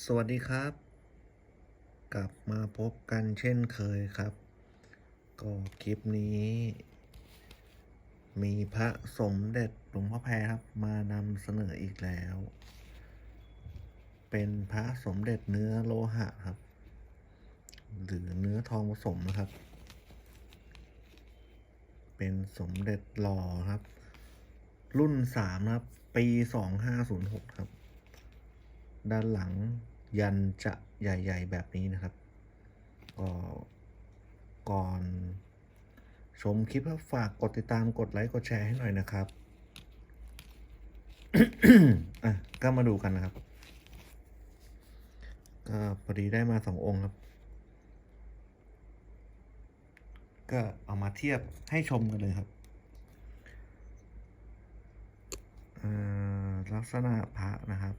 สวัสดีครับ กลับมาพบกันเช่นเคยครับ ก็คลิปนี้ มีพระสมเด็จหลวงพ่อแพรครับมานำเสนออีกแล้ว เป็นพระสมเด็จเนื้อโลหะครับ หรือเนื้อทองผสมนะครับ เป็นสมเด็จหล่อครับ รุ่นสามครับ ปีสองห้าศูนย์หกครับ ด้านหลังยันจะใหญ่ ๆ แบบนี้นะครับก็ก่อนชมคลิปก็ฝากกดติดตามกดไลค์กดแชร์ให้หน่อยนะครับอะก็มาดูกันนะครับ ก็พอดีได้มาสององค์ครับ ก็เอามาเทียบให้ชมกันเลยครับลักษณะพระนะครับ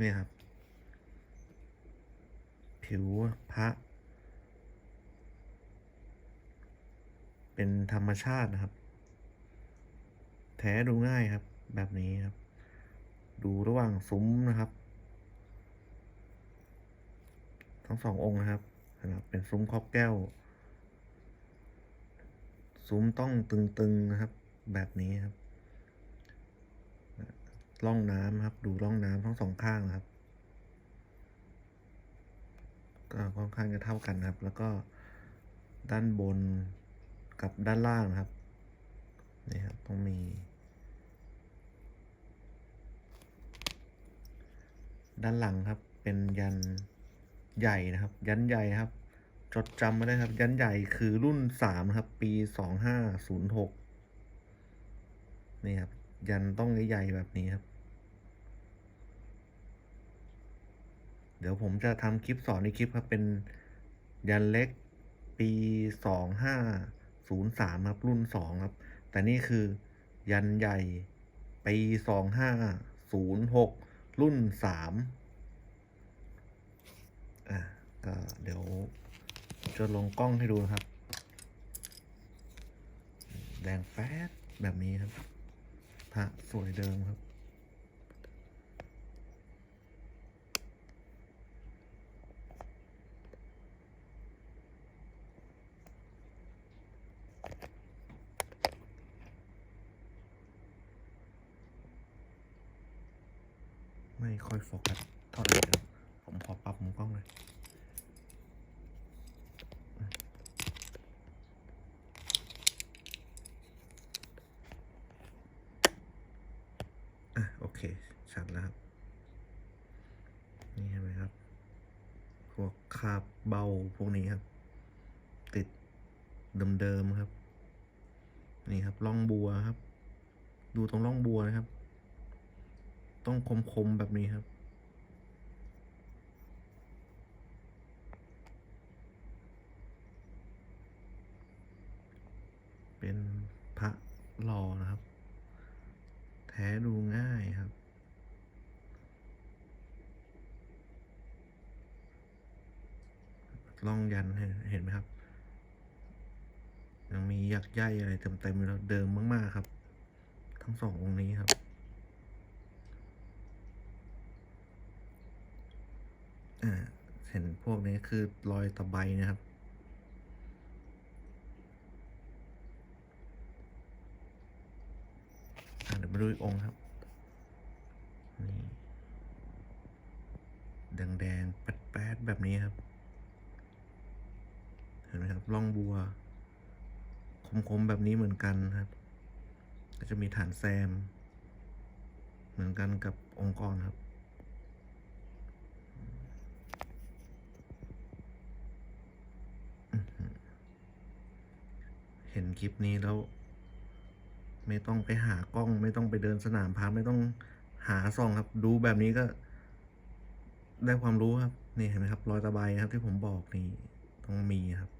นี่ครับ ผิวพระ เป็นธรรมชาตินะครับ แท้ดูง่ายครับ แบบนี้ครับ ดูระหว่างซุ้มนะครับ ทั้งสององค์นะครับนะครับ เป็นซุ้มครอบแก้ว ซุ้มต้องตึงๆนะครับ แบบนี้ครับ ร่องน้ำครับ ดูร่องน้ำทั้งสองข้างนะครับ ก็ค่อนข้างจะเท่ากันครับ แล้วก็ด้านบนกับด้านล่างนะครับนี่ครับต้องมี ด้านหลังครับ เป็นยันใหญ่นะครับ ยันใหญ่ครับ จดจำมาได้ครับ ยันใหญ่คือรุ่นสามครับ ปีสองห้าศูนย์หกนี่ครับ ยันต้องใหญ่ๆแบบนี้ครับ เดี๋ยวผมจะทำคลิปสอนในคลิปครับ เป็นยันเล็กปีสองห้าศูนย์สามครับรุ่นสองครับ แต่นี่คือยันใหญ่ปีสองห้าศูนย์หกรุ่นสามอะก็เดี๋ยวจะลงกล้องให้ดูนะครับ แดงแป๊ดแบบนี้ครับพระสวยเดิมครับ ไม่ ค่อยโฟกัสเท่าไหร่เลยผมขอปรับมุมกล้องเลยอะโอเคชัดแล้วครับ นี่เห็นไหมครับ พวกคาบเบาพวกนี้ครับ ติดเดิมๆครับ นี่ครับร่องบัวครับ ดูตรงร่องบัวนะครับ ต้องคมๆแบบนี้ครับ เป็นพระหล่อนะครับ แท้ดูง่ายครับล่องยันเห็นเห็นไหมครับ ยังมียักษ์ใยอะไรเต็มๆอยู่แล้วเดิมมาก ๆ ครับ ทั้งสององค์นี้ครับ อ่า เห็นพวกนี้คือรอยตะไบนะครับ เดี๋ยวมาดูอีกองครับ นี่แดงๆแป๊ดๆแบบนี้ครับ เห็นไหมครับร่องบัว คมๆ แบบนี้เหมือนกันครับ ก็จะมีฐานแซม เหมือนกันกับองค์กรครับ อื้อหือเห็นคลิปนี้แล้ว ไม่ต้องไปหากล้อง ไม่ต้องไปเดินสนามพาไม่ต้องหาซองครับ ดูแบบนี้ก็ ได้ความรู้ครับ นี่เห็นไหมครับ รอยตะไบครับ ที่ผมบอกนี่ต้องมีครับ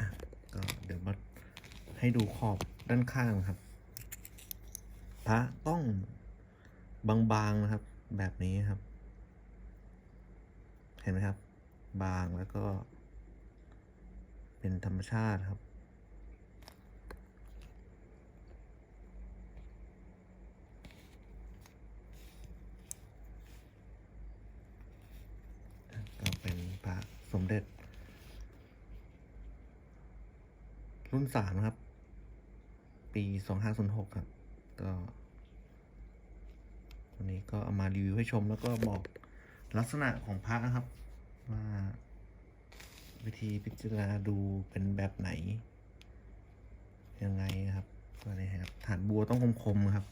อะก็เดี๋ยวมาให้ดูขอบด้านข้างครับ พระต้องบางๆนะครับ แบบนี้ครับ ห็นไหมครับ บางแล้วก็ เป็นธรรมชาติครับ ก็เป็นพระสมเด็จ รุ่นสามครับ ปีสองห้าศูนยหกครับ ก็วันนี้ก็เอามารีวิวให้ชมแล้วก็บอก ลักษณะของพระนะครับ ว่าวิธีพิจารณาดูเป็นแบบไหน ยังไงนะครับก็นี่ครับฐานบัวต้องคมๆครับ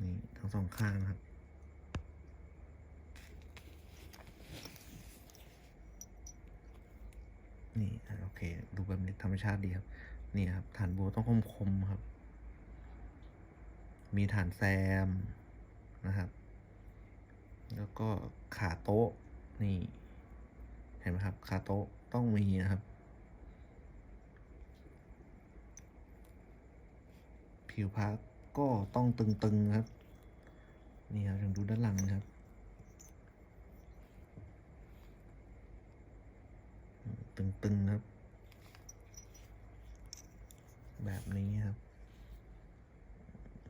นี่ทั้งสองข้างนะครับนี่โอเค ดูแบบนี้ธรรมชาติดีครับ นี่ครับ ฐานบัวต้องคมคมๆครับ มีฐานแซมนะครับ แล้วก็ขาโต๊ะนี่ เห็นไหมครับ ขาโต๊ะต้องมีนะครับ ผิวพักก็ต้องตึงๆครับ นี่ครับลองดูด้านหลังนะครับตึงๆครับ แบบนี้ครับ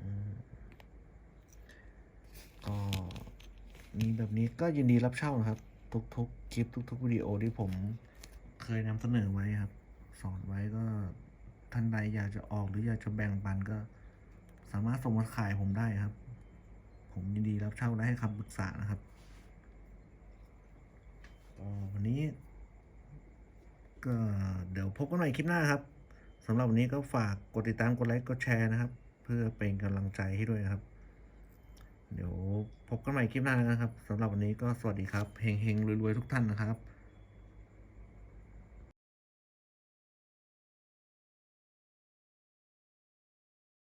อืมก็มีแบบนี้ ก็ยินดีรับเช่านะครับ ทุกๆคลิปทุกๆวิดีโอที่ผมเคยนำเสนอไว้ครับ สอนไว้ก็ท่านใดอยากจะออกหรืออยากจะแบ่งปันก็ สามารถส่งมาขายผมได้ครับ ผมยินดีรับเช่าและให้คำปรึกษานะครับวันนี้ ก็เดี๋ยวพบกันใหม่คลิปหน้าครับสำหรับวันนี้ก็ฝากกดติดตามกดไลค์กดแชร์นะครับ เพื่อเป็นกำลังใจให้ด้วยครับ พบกันใหม่คลิปหน้านะครับสำหรับวันนี้ก็สวัสดีครับเฮงเฮงรวยๆทุกท่านนะครับ